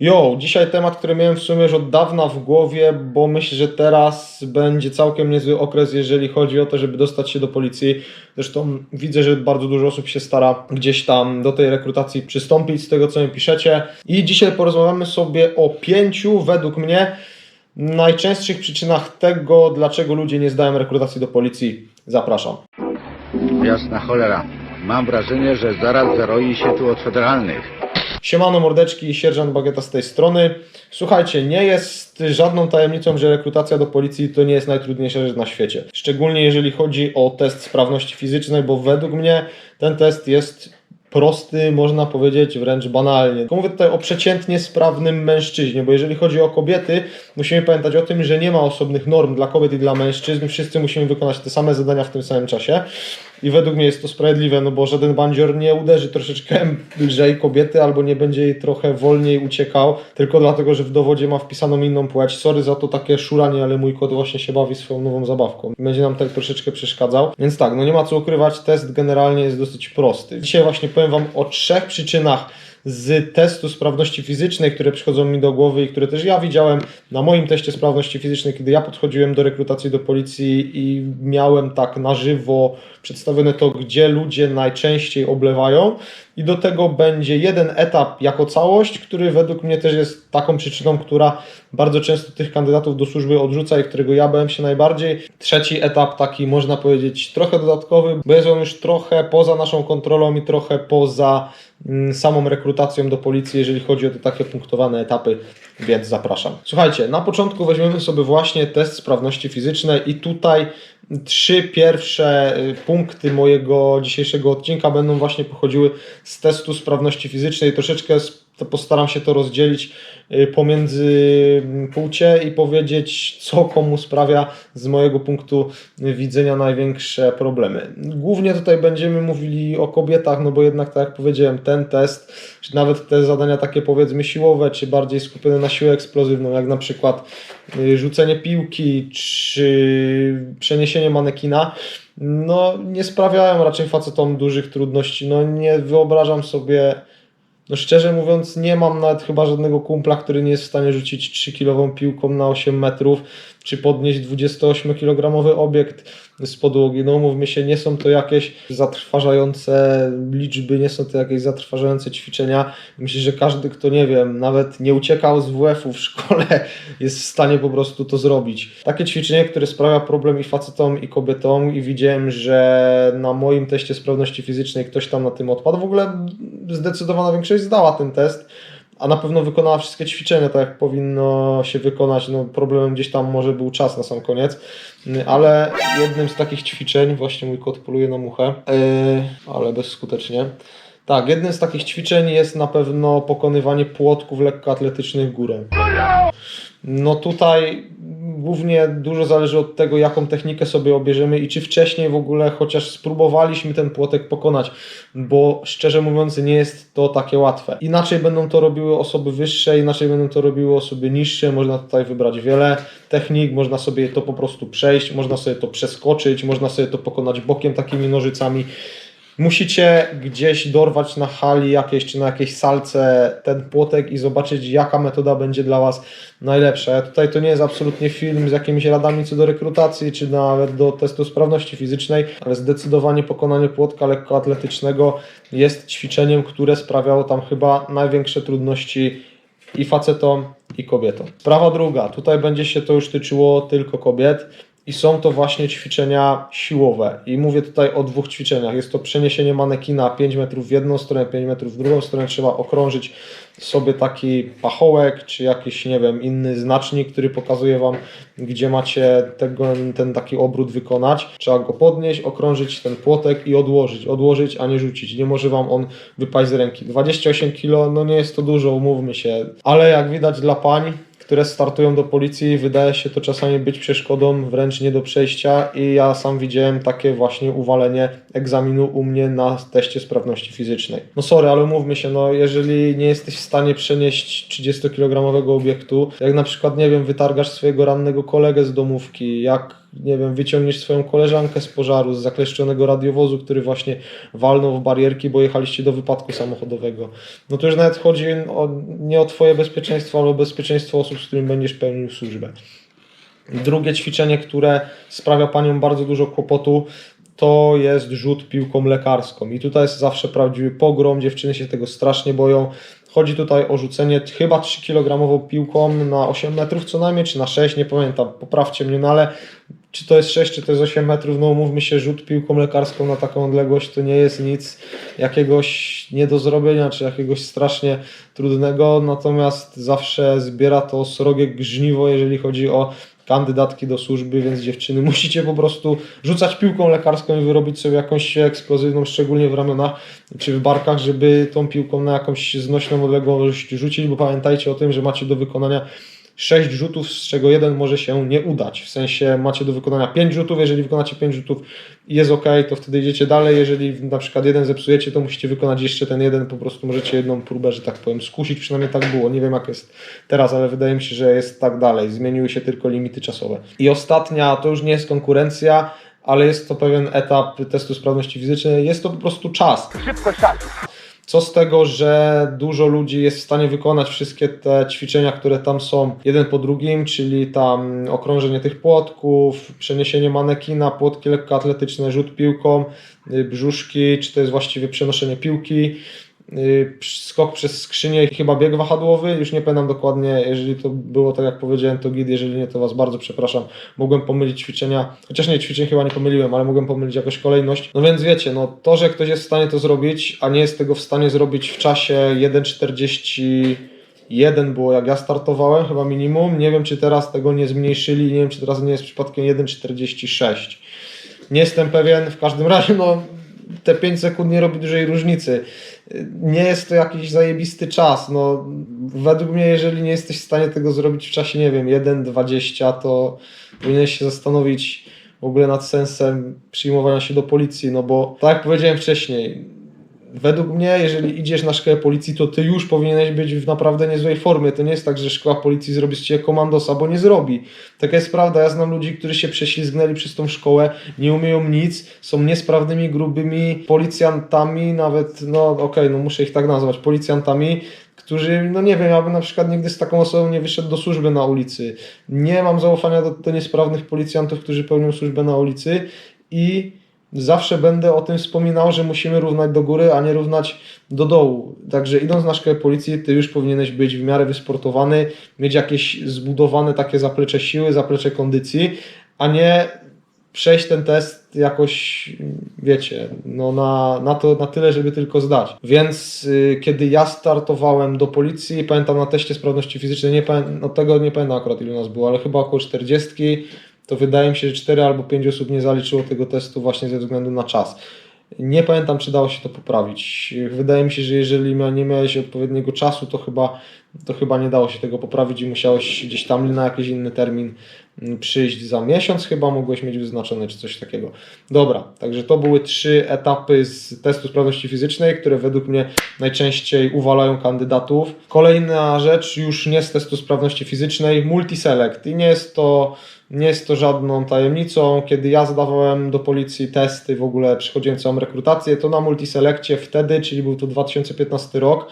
Jo, dzisiaj temat, który miałem w sumie już od dawna w głowie, bo myślę, że teraz będzie całkiem niezły okres, jeżeli chodzi o to, żeby dostać się do policji. Zresztą widzę, że bardzo dużo osób się stara gdzieś tam do tej rekrutacji przystąpić, z tego co mi piszecie. I dzisiaj porozmawiamy sobie o pięciu, według mnie, najczęstszych przyczynach tego, dlaczego ludzie nie zdają rekrutacji do policji. Zapraszam. Jasna cholera. Mam wrażenie, że zaraz zaroi się tu od federalnych. Siemano mordeczki, sierżant Bagieta z tej strony. Słuchajcie, nie jest żadną tajemnicą, że rekrutacja do policji to nie jest najtrudniejsza rzecz na świecie. Szczególnie jeżeli chodzi o test sprawności fizycznej, bo według mnie ten test jest prosty, można powiedzieć wręcz banalnie. Tylko mówię tutaj o przeciętnie sprawnym mężczyźnie, bo jeżeli chodzi o kobiety, musimy pamiętać o tym, że nie ma osobnych norm dla kobiet i dla mężczyzn. Wszyscy musimy wykonać te same zadania w tym samym czasie. I według mnie jest to sprawiedliwe, no bo żaden bandzior nie uderzy troszeczkę lżej kobiety albo nie będzie jej trochę wolniej uciekał, tylko dlatego, że w dowodzie ma wpisaną inną płeć. Sorry za to takie szuranie, ale mój kot właśnie się bawi swoją nową zabawką. Będzie nam tak troszeczkę przeszkadzał. Więc tak, no nie ma co ukrywać, test generalnie jest dosyć prosty. Dzisiaj właśnie powiem Wam o trzech przyczynach z testu sprawności fizycznej, które przychodzą mi do głowy i które też ja widziałem na moim teście sprawności fizycznej, kiedy ja podchodziłem do rekrutacji do policji i miałem tak na żywo przedstawione to, gdzie ludzie najczęściej oblewają. I do tego będzie jeden etap jako całość, który według mnie też jest taką przyczyną, która bardzo często tych kandydatów do służby odrzuca i którego ja bałem się najbardziej. Trzeci etap, taki można powiedzieć trochę dodatkowy, bo jest on już trochę poza naszą kontrolą i trochę poza mm, samą rekrutacją do policji, jeżeli chodzi o te takie punktowane etapy, więc zapraszam. Słuchajcie, na początku weźmiemy sobie właśnie test sprawności fizycznej i tutaj trzy pierwsze y, punkty mojego dzisiejszego odcinka będą właśnie pochodziły z testu sprawności fizycznej. Troszeczkę s- to postaram się to rozdzielić y, pomiędzy mm, płcie i powiedzieć, co komu sprawia z mojego punktu widzenia największe problemy. Głównie tutaj będziemy mówili o kobietach, no bo jednak, tak jak powiedziałem, ten test, czy nawet te zadania takie powiedzmy siłowe, czy bardziej skupione na siłę eksplozywną, jak na przykład y, rzucenie piłki, czy przeniesienie manekina, no nie sprawiają raczej facetom dużych trudności. No nie wyobrażam sobie, no szczerze mówiąc, nie mam nawet chyba żadnego kumpla, który nie jest w stanie rzucić 3-kilową piłką na 8 metrów, czy podnieść 28-kilogramowy obiekt z podłogi. No mówmy się, nie są to jakieś zatrważające liczby, nie są to jakieś zatrważające ćwiczenia. Myślę, że każdy, kto nie wiem, nawet nie uciekał z WF-u w szkole, jest w stanie po prostu to zrobić. Takie ćwiczenie, które sprawia problem i facetom, i kobietom, i widziałem, że na moim teście sprawności fizycznej ktoś tam na tym odpadł. W ogóle zdecydowana większość zdała ten test a na pewno wykonała wszystkie ćwiczenia tak, jak powinno się wykonać. No, problemem gdzieś tam może był czas na sam koniec, ale jednym z takich ćwiczeń, właśnie mój kot poluje na muchę, yy, ale bezskutecznie. Tak, jednym z takich ćwiczeń jest na pewno pokonywanie płotków lekkoatletycznych górą. No tutaj głównie dużo zależy od tego, jaką technikę sobie obierzemy i czy wcześniej w ogóle chociaż spróbowaliśmy ten płotek pokonać, bo szczerze mówiąc nie jest to takie łatwe. Inaczej będą to robiły osoby wyższe, inaczej będą to robiły osoby niższe, można tutaj wybrać wiele technik, można sobie to po prostu przejść, można sobie to przeskoczyć, można sobie to pokonać bokiem takimi nożycami. Musicie gdzieś dorwać na hali jakiejś czy na jakiejś salce ten płotek i zobaczyć, jaka metoda będzie dla Was najlepsza. Tutaj to nie jest absolutnie film z jakimiś radami co do rekrutacji, czy nawet do testu sprawności fizycznej, ale zdecydowanie pokonanie płotka lekkoatletycznego jest ćwiczeniem, które sprawiało tam chyba największe trudności i facetom, i kobietom. Sprawa druga, tutaj będzie się to już tyczyło tylko kobiet. I są to właśnie ćwiczenia siłowe. I mówię tutaj o dwóch ćwiczeniach. Jest to przeniesienie manekina 5 metrów w jedną stronę, 5 metrów w drugą stronę. Trzeba okrążyć sobie taki pachołek, czy jakiś, nie wiem, inny znacznik, który pokazuje Wam, gdzie macie tego, ten taki obrót wykonać. Trzeba go podnieść, okrążyć ten płotek i odłożyć. Odłożyć, a nie rzucić. Nie może Wam on wypaść z ręki. 28 kg, no nie jest to dużo, umówmy się. Ale jak widać dla pań, które startują do policji, wydaje się to czasami być przeszkodą wręcz nie do przejścia i ja sam widziałem takie właśnie uwalenie egzaminu u mnie na teście sprawności fizycznej. No sorry, ale mówmy się, no jeżeli nie jesteś w stanie przenieść 30-kilogramowego obiektu, jak na przykład, nie wiem, wytargasz swojego rannego kolegę z domówki, jak nie wiem, wyciągniesz swoją koleżankę z pożaru, z zakleszczonego radiowozu, który właśnie walnął w barierki, bo jechaliście do wypadku samochodowego. No to już nawet chodzi o, nie o twoje bezpieczeństwo, ale o bezpieczeństwo osób, z którymi będziesz pełnił służbę. Drugie ćwiczenie, które sprawia paniom bardzo dużo kłopotu, to jest rzut piłką lekarską. I tutaj jest zawsze prawdziwy pogrom, dziewczyny się tego strasznie boją. Chodzi tutaj o rzucenie chyba 3 kg piłką na 8 metrów co najmniej, czy na 6, nie pamiętam, poprawcie mnie, no ale czy to jest 6, czy to jest 8 metrów, no umówmy się, rzut piłką lekarską na taką odległość to nie jest nic jakiegoś nie do zrobienia, czy jakiegoś strasznie trudnego, natomiast zawsze zbiera to srogie żniwo, jeżeli chodzi o kandydatki do służby, więc dziewczyny musicie po prostu rzucać piłką lekarską i wyrobić sobie jakąś eksplozywną, szczególnie w ramionach czy w barkach, żeby tą piłką na jakąś znośną odległość rzucić, bo pamiętajcie o tym, że macie do wykonania 6 rzutów, z czego jeden może się nie udać. W sensie macie do wykonania 5 rzutów, jeżeli wykonacie 5 rzutów i jest ok, to wtedy idziecie dalej. Jeżeli na przykład jeden zepsujecie, to musicie wykonać jeszcze ten jeden, po prostu możecie jedną próbę, że tak powiem, skusić. Przynajmniej tak było. Nie wiem jak jest teraz, ale wydaje mi się, że jest tak dalej. Zmieniły się tylko limity czasowe. I ostatnia, to już nie jest konkurencja, ale jest to pewien etap testu sprawności fizycznej. Jest to po prostu czas. Co z tego, że dużo ludzi jest w stanie wykonać wszystkie te ćwiczenia, które tam są jeden po drugim, czyli tam okrążenie tych płotków, przeniesienie manekina, płotki lekkoatletyczne, rzut piłką, y, brzuszki, czy to jest właściwie przenoszenie piłki, skok przez skrzynię i chyba bieg wahadłowy, już nie pamiętam dokładnie, jeżeli to było tak jak powiedziałem, to git, jeżeli nie, to Was bardzo przepraszam, mogłem pomylić ćwiczenia, chociaż nie, ćwiczeń chyba nie pomyliłem, ale mogłem pomylić jakoś kolejność, no więc wiecie, no to, że ktoś jest w stanie to zrobić, a nie jest tego w stanie zrobić w czasie 1,41 było jak ja startowałem, chyba minimum, nie wiem czy teraz tego nie zmniejszyli, nie wiem czy teraz nie jest przypadkiem 1,46 nie jestem pewien, w każdym razie no te 5 sekund nie robi dużej różnicy. Nie jest to jakiś zajebisty czas. No, według mnie, jeżeli nie jesteś w stanie tego zrobić w czasie, nie wiem, 1,20, to powinieneś się zastanowić w ogóle nad sensem przyjmowania się do policji, no bo tak jak powiedziałem wcześniej, według mnie, jeżeli idziesz na szkołę policji, to ty już powinieneś być w naprawdę niezłej formie. To nie jest tak, że szkoła policji zrobi z ciebie komandosa, bo nie zrobi. Taka jest prawda. Ja znam ludzi, którzy się prześlizgnęli przez tą szkołę, nie umieją nic, są niesprawnymi, grubymi policjantami, nawet, no okej, no muszę ich tak nazwać, policjantami, którzy, no nie wiem, ja bym na przykład nigdy z taką osobą nie wyszedł do służby na ulicy. Nie mam zaufania do, do niesprawnych policjantów, którzy pełnią służbę na ulicy i zawsze będę o tym wspominał, że musimy równać do góry, a nie równać do dołu. Także idąc na szkołę policji, ty już powinieneś być w miarę wysportowany, mieć jakieś zbudowane takie zaplecze siły, zaplecze kondycji, a nie przejść ten test jakoś, wiecie, no na, na to na tyle, żeby tylko zdać. Więc y, kiedy ja startowałem do policji, pamiętam na teście sprawności fizycznej, nie pamię- no tego nie pamiętam akurat ilu nas było, ale chyba około 40, to wydaje mi się, że 4 albo 5 osób nie zaliczyło tego testu właśnie ze względu na czas. Nie pamiętam, czy dało się to poprawić. Wydaje mi się, że jeżeli nie miałeś odpowiedniego czasu, to chyba, to chyba nie dało się tego poprawić i musiałeś gdzieś tam na jakiś inny termin mm, przyjść za miesiąc, chyba mogłeś mieć wyznaczone, czy coś takiego. Dobra, także to były trzy etapy z testu sprawności fizycznej, które według mnie najczęściej uwalają kandydatów. Kolejna rzecz, już nie z testu sprawności fizycznej, multiselect. I nie jest to nie jest to żadną tajemnicą. Kiedy ja zdawałem do policji testy, w ogóle przychodziłem całą rekrutację, to na multiselekcie wtedy, czyli był to 2015 rok,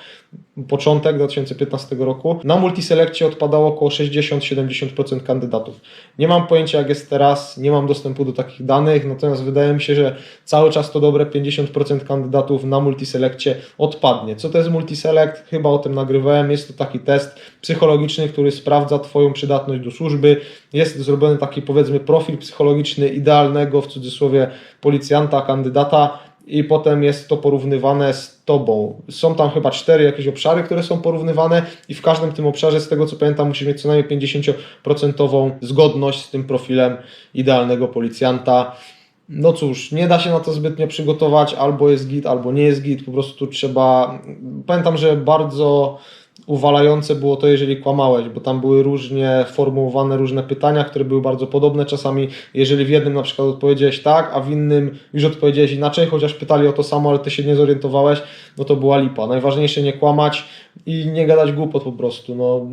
początek 2015 roku, na multiselekcie odpadało około 60-70% kandydatów. Nie mam pojęcia jak jest teraz, nie mam dostępu do takich danych, natomiast wydaje mi się, że cały czas to dobre 50% kandydatów na multiselekcie odpadnie. Co to jest multiselect? Chyba o tym nagrywałem. Jest to taki test psychologiczny, który sprawdza Twoją przydatność do służby. Jest zrobiony taki powiedzmy profil psychologiczny idealnego w cudzysłowie policjanta, kandydata i potem jest to porównywane z tobą. Są tam chyba cztery jakieś obszary, które są porównywane i w każdym tym obszarze, z tego co pamiętam, musisz mieć co najmniej 50% zgodność z tym profilem idealnego policjanta. No cóż, nie da się na to zbytnio przygotować, albo jest git, albo nie jest git, po prostu trzeba... Pamiętam, że bardzo uwalające było to, jeżeli kłamałeś, bo tam były różnie formułowane różne pytania, które były bardzo podobne czasami. Jeżeli w jednym na przykład odpowiedziałeś tak, a w innym już odpowiedziałeś inaczej, chociaż pytali o to samo, ale ty się nie zorientowałeś, no to była lipa. Najważniejsze nie kłamać i nie gadać głupot po prostu. No,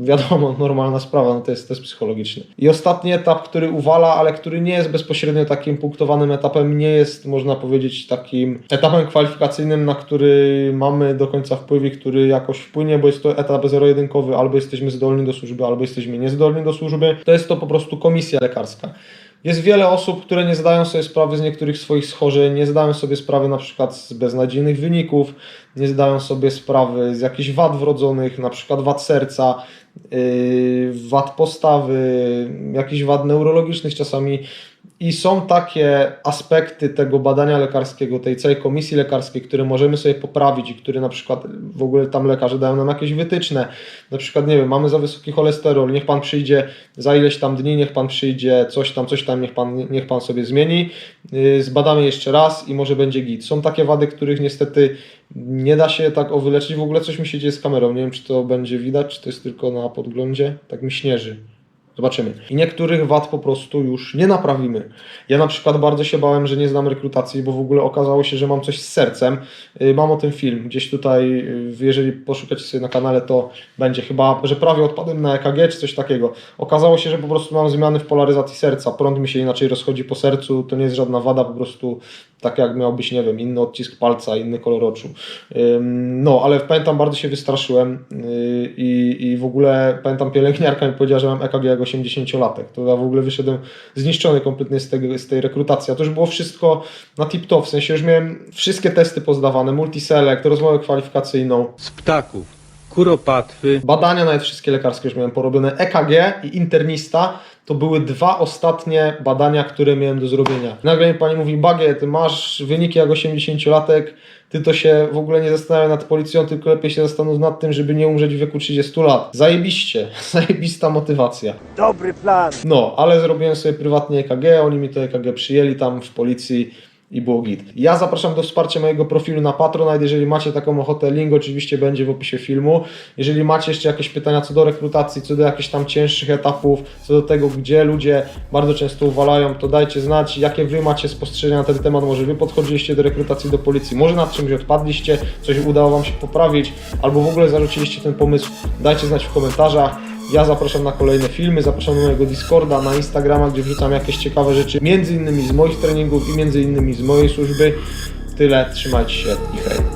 wiadomo, normalna sprawa, no to jest test psychologiczny. I ostatni etap, który uwala, ale który nie jest bezpośrednio takim punktowanym etapem, nie jest, można powiedzieć, takim etapem kwalifikacyjnym, na który mamy do końca wpływ i który jakoś wpłynie, bo jest to etap zero-jedynkowy, albo jesteśmy zdolni do służby, albo jesteśmy niezdolni do służby. To jest to po prostu komisja lekarska. Jest wiele osób, które nie zdają sobie sprawy z niektórych swoich schorzeń, nie zdają sobie sprawy na przykład z beznadziejnych wyników, nie zdają sobie sprawy z jakichś wad wrodzonych, na przykład wad serca, yy, wad postawy, jakichś wad neurologicznych czasami. I są takie aspekty tego badania lekarskiego, tej całej komisji lekarskiej, które możemy sobie poprawić i które na przykład w ogóle tam lekarze dają nam jakieś wytyczne. Na przykład, nie wiem, mamy za wysoki cholesterol, niech pan przyjdzie za ileś tam dni, niech pan przyjdzie, coś tam, coś tam, niech pan, niech pan sobie zmieni. Yy, Zbadamy jeszcze raz i może będzie git. Są takie wady, których niestety nie da się tak o wyleczyć. W ogóle coś mi się dzieje z kamerą. Nie wiem, czy to będzie widać, czy to jest tylko na podglądzie. Tak mi śnieży. Zobaczymy. I niektórych wad po prostu już nie naprawimy. Ja na przykład bardzo się bałem, że nie znam rekrutacji, bo w ogóle okazało się, że mam coś z sercem. Yy, Mam o tym film. Gdzieś tutaj, yy, jeżeli poszukacie sobie na kanale, to będzie chyba, że prawie odpadłem na EKG czy coś takiego. Okazało się, że po prostu mam zmiany w polaryzacji serca. Prąd mi się inaczej rozchodzi po sercu. To nie jest żadna wada, po prostu tak jak miał być, nie wiem, inny odcisk palca, inny kolor oczu. No, ale pamiętam, bardzo się wystraszyłem yy, i, i w ogóle pamiętam, pielęgniarka mi powiedziała, że mam EKG jak 80-latek. To ja w ogóle wyszedłem zniszczony kompletnie z, tego, z tej rekrutacji. A to już było wszystko na tip-top, w sensie już miałem wszystkie testy pozdawane, multiselect, rozmowę kwalifikacyjną, z ptaków, kuropatwy, badania nawet wszystkie lekarskie już miałem porobione. EKG i internista to były dwa ostatnie badania, które miałem do zrobienia. Nagle mi pani mówi, Bagie, ty masz wyniki jak 80-latek, ty to się w ogóle nie zastanawiaj nad policją, tylko lepiej się zastanów nad tym, żeby nie umrzeć w wieku 30 lat. Zajebiście, zajebista motywacja. Dobry plan. No, ale zrobiłem sobie prywatnie EKG, oni mi to EKG przyjęli tam w policji i było git. Ja zapraszam do wsparcia mojego profilu na Patronite, jeżeli macie taką ochotę, link oczywiście będzie w opisie filmu. Jeżeli macie jeszcze jakieś pytania co do rekrutacji, co do jakichś tam cięższych etapów, co do tego, gdzie ludzie bardzo często uwalają, to dajcie znać, jakie wy macie spostrzeżenia na ten temat, może wy podchodziliście do rekrutacji do policji, może nad czymś odpadliście, coś udało wam się poprawić, albo w ogóle zarzuciliście ten pomysł, dajcie znać w komentarzach. Ja zapraszam na kolejne filmy, zapraszam na mojego Discorda, na Instagrama, gdzie wrzucam jakieś ciekawe rzeczy, między innymi z moich treningów i między innymi z mojej służby. Tyle, trzymajcie się i hej.